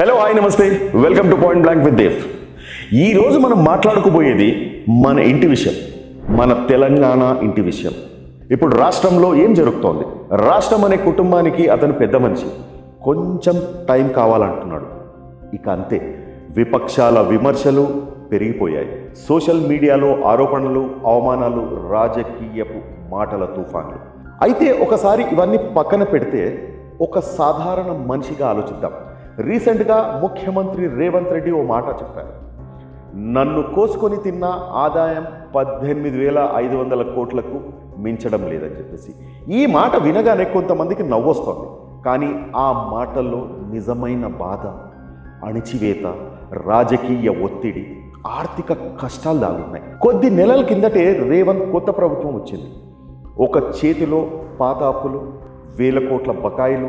Hello hi namaste welcome to point blank with Dev ఈరోజు మనం మాట్లాడుకోబోయేది మన ఇంటి విషయం మన తెలంగాణ ఇంటి విషయం. ఇప్పుడు రాష్ట్రంలో ఏం జరుగుతోంది? రాష్ట్రం అనే కుటుంబానికి అతను పెద్ద మనిషి. కొంచెం టైం కావాలంటున్నాడు. ఇక అంతే విపక్షాల విమర్శలు పెరిగిపోయాయి. సోషల్ మీడియాలో ఆరోపణలు అవమానాలు రాజకీయపు మాటల తుఫాన్లు. అయితే ఒకసారి ఇవన్నీ పక్కన పెడితే ఒక సాధారణ మనిషిగా ఆలోచిద్దాం. రీసెంట్గా ముఖ్యమంత్రి రేవంత్ రెడ్డి ఓ మాట చెప్పారు. నన్ను కోసుకొని తిన్న ఆదాయం పద్దెనిమిది వేల ఐదు వందల కోట్లకు మించడం లేదని చెప్పేసి. ఈ మాట వినగానే కొంతమందికి నవ్వొస్తుంది. కానీ ఆ మాటల్లో నిజమైన బాధ అణిచివేత రాజకీయ ఒత్తిడి ఆర్థిక కష్టాలు దాగున్నాయి. కొద్ది నెలల కిందటే రేవంత్ కొత్త ప్రభుత్వం వచ్చింది. ఒక చేతిలో పాత అప్పులు వేల కోట్ల బకాయిలు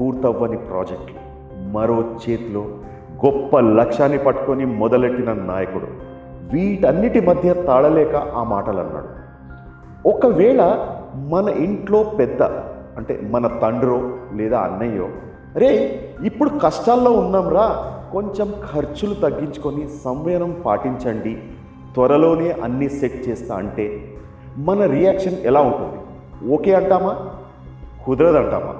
పూర్తవ్వని ప్రాజెక్టులు. మరో చేతిలో గొప్ప లక్ష్యాన్ని పట్టుకొని మొదలెట్టిన నాయకుడు. వీటన్నిటి మధ్య తాళలేక ఆ మాటలు అన్నాడు ఒకవేళ మన ఇంట్లో పెద్ద అంటే మన తండ్రో లేదా అన్నయ్యో రే ఇప్పుడు కష్టాల్లో ఉన్నాంరా కొంచెం ఖర్చులు తగ్గించుకొని సంవయనం పాటించండి త్వరలోనే అన్నీ సెట్ చేస్తా అంటే మన రియాక్షన్ ఎలా ఉంటుంది? ఓకే అంటామా? కుదరదంటామా?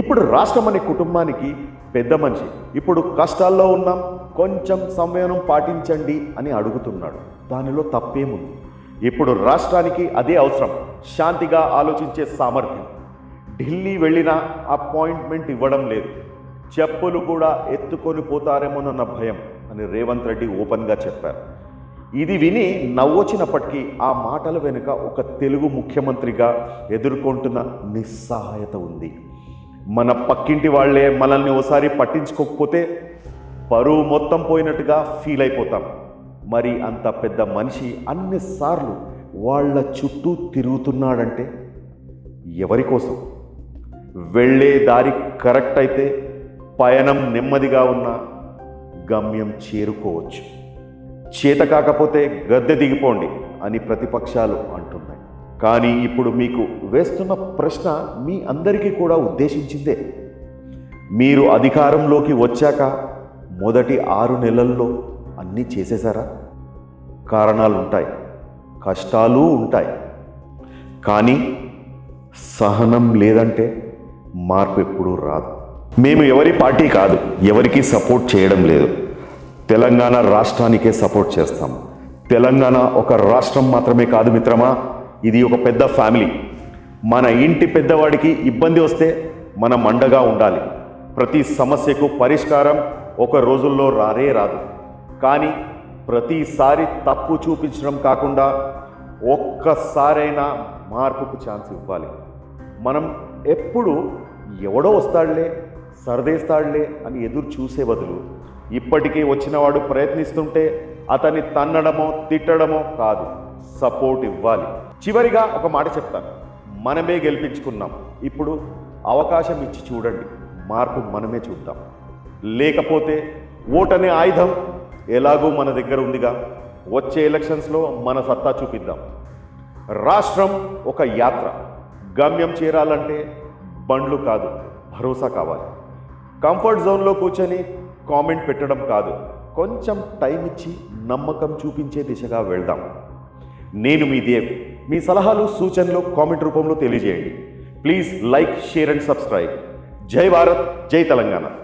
ఇప్పుడు రాష్ట్రం అనే కుటుంబానికి పెద్ద మనిషి. ఇప్పుడు కష్టాల్లో ఉన్నాం కొంచెం సంవయనం పాటించండి అని అడుగుతున్నాడు. దానిలో తప్పేముంది? ఇప్పుడు రాష్ట్రానికి అదే అవసరం శాంతిగా ఆలోచించే సామర్థ్యం. ఢిల్లీ వెళ్ళినా అపాయింట్మెంట్ ఇవ్వడం లేదు. చెప్పులు కూడా ఎత్తుకొని పోతారేమోనన్న భయం అని రేవంత్ రెడ్డి ఓపెన్గా చెప్పారు. ఇది విని నవ్వొచ్చినప్పటికీ ఆ మాటల వెనుక ఒక తెలుగు ముఖ్యమంత్రిగా ఎదుర్కొంటున్న నిస్సహాయత ఉంది. మన పక్కింటి వాళ్ళే మనల్ని ఓసారి పట్టించుకోకపోతే పరువు మొత్తం పోయినట్టుగా ఫీల్ అయిపోతాం. మరి అంత పెద్ద మనిషి అన్నిసార్లు వాళ్ళ చుట్టూ తిరుగుతున్నాడంటే ఎవరి కోసం? వెళ్ళే దారి కరెక్ట్ అయితే పయనం నెమ్మదిగా ఉన్న గమ్యం చేరుకోవచ్చు. చేత కాకపోతే గద్దె దిగిపోండి అని ప్రతిపక్షాలు అంటారు కానీ ఇప్పుడు మీకు వేస్తున్న ప్రశ్న మీ అందరికీ కూడా ఉద్దేశించిందే. మీరు అధికారంలోకి వచ్చాక మొదటి ఆరు నెలల్లో అన్నీ చేసేశారా? కారణాలు ఉంటాయి కష్టాలు ఉంటాయి. కానీ సహనం లేదంటే మార్పు ఎప్పుడూ రాదు. మేము ఎవరి పార్టీ కాదు ఎవరికి సపోర్ట్ చేయడం లేదు. తెలంగాణ రాష్ట్రానికే సపోర్ట్ చేస్తాం. తెలంగాణ ఒక రాష్ట్రం మాత్రమే కాదు మిత్రమా? ఇది ఒక పెద్ద ఫ్యామిలీ. మన ఇంటి పెద్దవాడికి ఇబ్బంది వస్తే మనం అండగా ఉండాలి. ప్రతి సమస్యకు పరిష్కారం ఒక రోజుల్లో రారే రాదు. కానీ ప్రతిసారి తప్పు చూపించడం కాకుండా ఒక్కసారైనా మార్పుకు ఛాన్స్ ఇవ్వాలి. మనం ఎప్పుడు ఎవడో వస్తాడులే సర్దేస్తాడులే అని ఎదురు చూసే బదులు ఇప్పటికీ వచ్చినవాడు ప్రయత్నిస్తుంటే అతన్ని తన్నడమో తిట్టడమో కాదు. సపోర్ట్ ఇవ్వాలి. చివరిగా ఒక మాట చెప్తాను. మనమే గెలిపించుకున్నాం. ఇప్పుడు అవకాశం ఇచ్చి చూడండి. మార్పు మనమే చూద్దాం. లేకపోతే ఓటనే ఆయుధం. ఎలాగూ మన దగ్గర ఉందిగా. వచ్చే ఎలక్షన్స్లో మన సత్తా చూపిద్దాం. రాష్ట్రం ఒక యాత్ర. గమ్యం చేరాలంటే బండ్లు కాదు భరోసా కావాలి. కంఫర్ట్ జోన్లో కూర్చొని కామెంట్ పెట్టడం కాదు. కొంచెం టైం ఇచ్చి నమ్మకం చూపించే దిశగా వెళ్దాం. నేను మీ దేవ్. మీ సలహాలు సూచనలు కామెంట్ రూపంలో తెలియజేయండి. Please like share and subscribe. జై భారత్ జై తెలంగాణ.